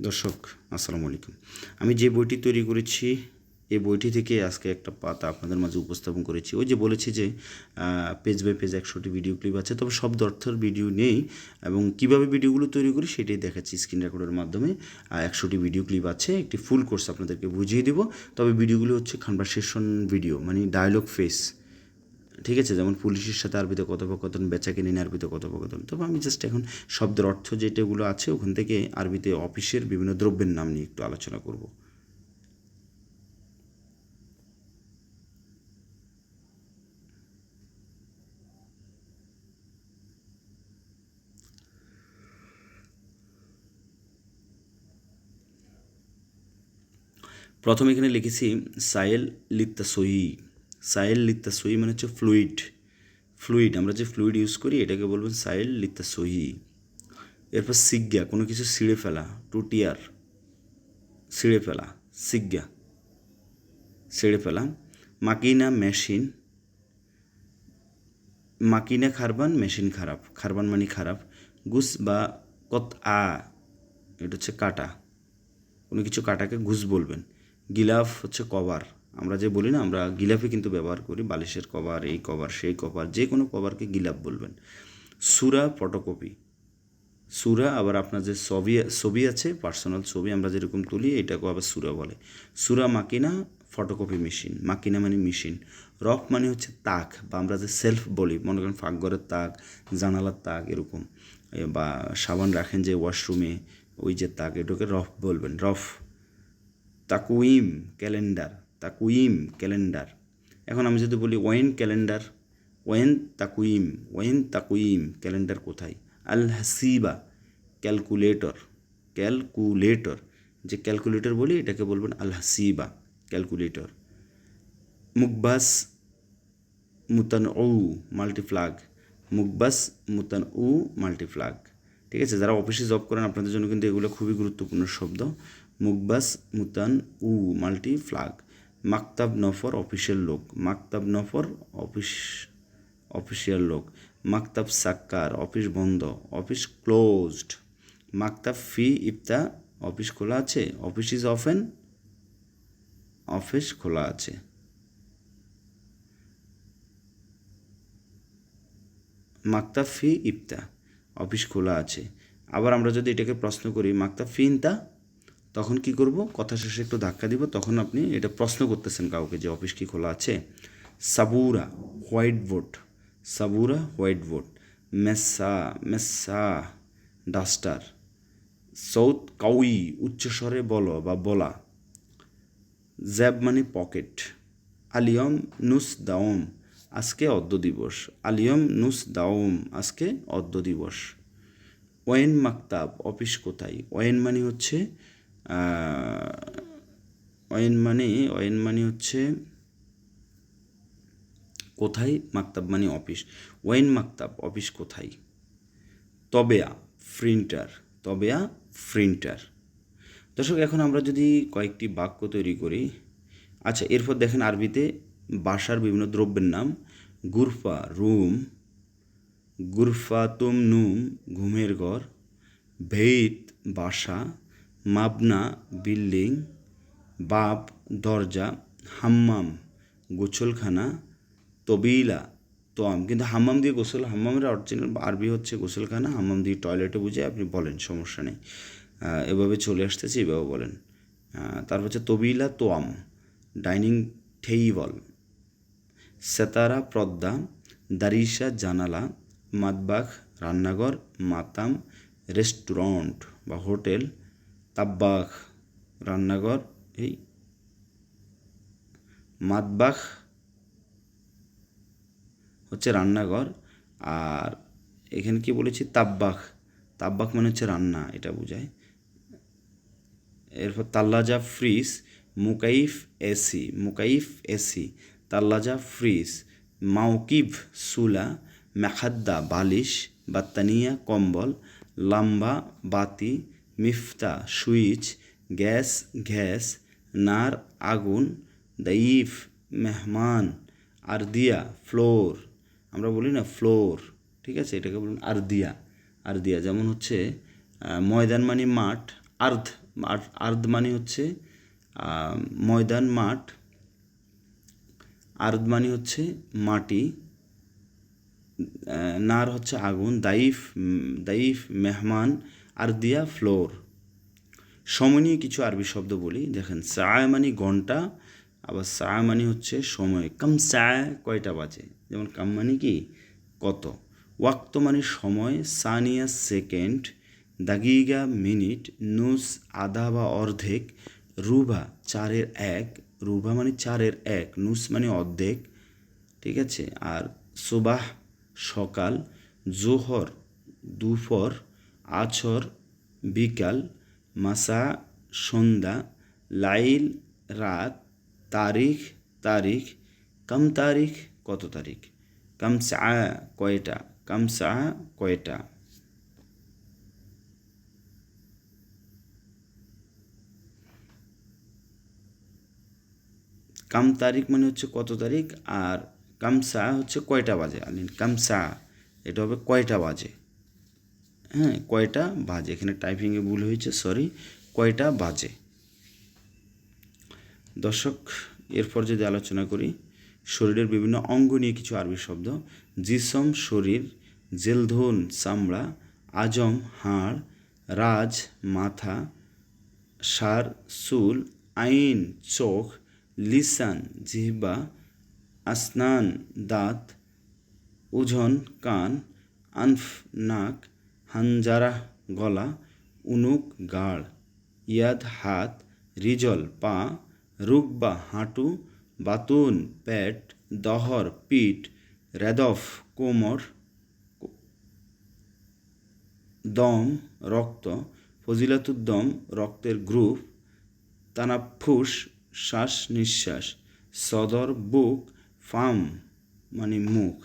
দর্শক, আসসালামু আলাইকুম। আমি যে বইটি তৈরি করেছি, এই বইটি থেকে আজকে একটা পাতা আপনাদের মাঝে উপস্থাপন করেছি। ওই যে বলেছি যে পেজ বাই পেজ একশোটি ভিডিও ক্লিপ আছে। তবে শব্দ অর্থের ভিডিও নেই এবং কীভাবে ভিডিওগুলো তৈরি করি সেটাই দেখাচ্ছি স্ক্রিন রেকর্ডের মাধ্যমে। একশোটি ভিডিও ক্লিপ আছে, একটি ফুল কোর্স আপনাদেরকে বুঝিয়ে দেব। তবে ভিডিওগুলো হচ্ছে কনভারসেশন ভিডিও মানে ডায়লগ ফেস ঠিক আছে, যেমন পুলিশের সাথে আরবিতে কথোপকথন বেচা কিনে আরবিতে কথোপকথন। তবে আমি জাস্ট এখন শব্দের অর্থ যেটাগুলো আছে, ওখান থেকে আরবিতে অফিসের বিভিন্ন দ্রব্যের নাম নিয়ে একটু আলোচনা করব। প্রথমে এখানে লিখেছি সায়েল লিত্তা সায়েল লিত্তা সহি মানে হচ্ছে ফ্লুইড ফ্লুইড আমরা যে ফ্লুইড ইউজ করি, এটাকে বলবেন সাইল লিত্তা সহি এরপর সিজ্ঞা কোনো কিছু ছিঁড়ে ফেলা টু টিয়ার ছিঁড়ে ফেলা সিজ্ঞা ছিঁড়ে ফেলা। মাকিনা, মেশিন, মাকিনা খারবান, মেশিন খারাপ। খারবান মানে খারাপ। গুস বা কত আ এটা হচ্ছে কাটা। কোনো কিছু কাটাকে ঘুষ বলবেন। গিলাফ হচ্ছে কভার। আমরা যে বলি না, আমরা গিলাফে কিন্তু ব্যবহার করি, বালিশের কভার, এই কভার, সেই কভার, যে কোনো কভারকে গিলাফ বলবেন। সুরা ফটোকপি। সুরা আবার আপনার যে ছবি ছবি আছে পার্সোনাল ছবি, আমরা যেরকম তুলি, এটাকেও আবার সুরা বলে। সুরা মাকিনা, ফটোকপি মেশিন। মাকিনা মানে মেশিন। রফ মানে হচ্ছে তাক, বা আমরা যে সেলফ বলি, মনে করেন ফাঁকঘরের তাক, জানালার তাক, এরকম। বা সাবান রাখেন যে ওয়াশরুমে, ওই যে তাক এটাকে রফ বলবেন। রফ, তাকুইম, ক্যালেন্ডার। তাকুইম, ক্যালেন্ডার। এখন আমি যদি বলি, ওয়েন ক্যালেন্ডার? ওয়েন তাকুইম ওয়েন তাকুইম, ক্যালেন্ডার কোথায়? আল হাসিবা, ক্যালকুলেটর। ক্যালকুলেটর। যে ক্যালকুলেটর বলি, এটাকে বলবেন আল হাসিবা, ক্যালকুলেটর। মুকবাস মুতান ও মাল্টিফ্লাগ। মুকবাস মুতান উ মাল্টিফ্লাগ। ঠিক আছে? যারা অফিসে জব করেন, আপনাদের জন্য কিন্তু এগুলো খুবই গুরুত্বপূর্ণ শব্দ। মুকবাস মুতান উ মাল্টি ফ্লাগ মাকতাব নফর অফিসিয়াল লোক, মাকতাব নফর অফিস অফিসিয়াল লোক, মাকতাব সাক্কার অফিস বন্ধ, অফিস ক্লোজড মাকতাব ফি ইফতা অফিস খোলা আছে, অফিস ইজ অফেন অফিস খোলা আছে। মাকতাব ফি ইফতা, অফিস খোলা আছে। আবার আমরা যদি এটাকে প্রশ্ন করি, মাকতাব ফি ইনতা? তখন কি করব? কথা শেষে একটু ধাক্কা দিব, তখন আপনি এটা প্রশ্ন করতেছেন কাউকে যে অফিস কি খোলা আছে। সাবুরা, হোয়াইট বোর্ড সাবুরা, হোয়াইট বোর্ড মেসা মেসা, ডাস্টার। সৌথ কাউই উচ্চস্বরে বলো বা বলা। জ্যাব মানে পকেট। আলিয়ম নুস দাওম, আজকে অদ্য দিবস। আলিয়ম নুস দাওম, আজকে অদ্য দিবস। ওয়েন মাকতাব, অফিস কোথায়? ওয়েন মানে হচ্ছে অয়েন মানে অয়েন মানে হচ্ছে কোথায়? মাকতাব মানে অফিস ওয়েন মাকতাব অফিস কোথায়? তবেয়া প্রিন্টার তবেয়া প্রিন্টার দর্শক, এখন আমরা যদি কয়েকটি বাক্য তৈরি করি। আচ্ছা এরপর দেখেন আরবিতে বাসার বিভিন্ন দ্রব্যের নাম। গুরফা, রুম। গুরফা তুম নুম, ঘুমের ঘর। ভেইত বাসা। মাবনা বিল্ডিং, বাপ দরজা, হাম্মাম গোসলখানা, তবিলা, তোয়াম। কিন্তু হাম্মাম দিয়ে গোসল, হাম্মামের অরিজিনাল আরবি হচ্ছে গোসলখানা, হাম্মাম দিয়ে টয়লেটে বুঝে আপনি বলেন, সমস্যা নেই। এভাবে চলে আসতেছে, এভাবে বলেন। তারপর হচ্ছে তবিলা, তোয়াম, ডাইনিং টেইবল, সেতারা পর্দা দারিসা জানালা মাতবাখ রান্নাঘর, মাতাম, রেস্টুরেন্ট বা হোটেল তাব্বাখ রান্নাঘর, এই মাতবাখ হচ্ছে রান্নাঘর। আর এখানে কি বলেছি? তাব্বাখ তাব্বাখ মানে হচ্ছে রান্না, এটা বোঝায়। এরপর তাল্লাজা ফ্রিজ, মুকাইফ এসি মুকাইফ এসি, তাল্লাজা ফ্রিজ মাউকিভ সুলা, মেখাদ্দা বালিশ, বাত্তানিয়া কম্বল, লাম্বা বাতি মিফতা, সুইচ, গ্যাস গ্যাস নার, আগুন, দাইফ, মেহমান, আরদিয়া, ফ্লোর। আমরা বলি না ফ্লোর, ঠিক আছে? এটাকে বলুন আরদিয়া। আরদিয়া যেমন হচ্ছে ময়দান মানে মাঠ, আর্ধ আর আর্দ মানে হচ্ছে ময়দান মাঠ আর্দ মানে হচ্ছে মাটি নার হচ্ছে আগুন, দাইফ দাইফ, মেহমান আর দিয়া ফ্লোর। সময় নিয়ে কিছু আরবি শব্দ বলি। দেখেন, সায় মানে ঘণ্টা, আবার সায় মানে হচ্ছে সময়। কাম সায় কয়টা বাজে? যেমন কাম মানে কি? কত? ওয়াক্ত মানে সময়, সানিয়া সেকেন্ড, দাগিগা মিনিট, নুস আধা বা অর্ধেক, রুবা চারের এক, রুবা মানে চারের এক, নুস মানে অর্ধেক, ঠিক আছে? আর সুবাহ সকাল, জোহর দুপুর আছর, বিকাল, মাসা, সন্ধ্যা, লাইল, রাত, তারিখ তারিখ, কম তারিখ, কত তারিখ? কম সা, কয়টা? কম সা, কয়টা? কাম তারিখ মানে হচ্ছে কত তারিখ? আর কামসা হচ্ছে কয়টা বাজে? আই মিন কামসা এটা হবে কয়টা বাজে? হ্যাঁ কয়টা বাজে? এখানে টাইপিংয়ে ভুল হয়েছে সরি কয়টা বাজে? দর্শক, এরপর যদি আলোচনা করি, শরীরের বিভিন্ন অঙ্গ নিয়ে কিছু আরবি শব্দ, জিসম শরীর, জেলধন চামড়া, আজম হাড়, রাজ মাথা, সার চুল, আইন চোখ, লিসান জিহ্বা, আসনান দাঁত উজন কান, আনফ নাক হানজারা গলা, উনুক গাড় ইয়াদ, হাত, রিজল, পা রুকবা হাঁটু, বাতুন, পেট, দহর, পিঠ, রেদফ, কোমর, দম, রক্ত, ফজিলাতুদ্দম, রক্তের গ্রুপ, তানাফুস, শ্বাস নিঃশ্বাস, সদর, বুক, ফাম মানে মুখ।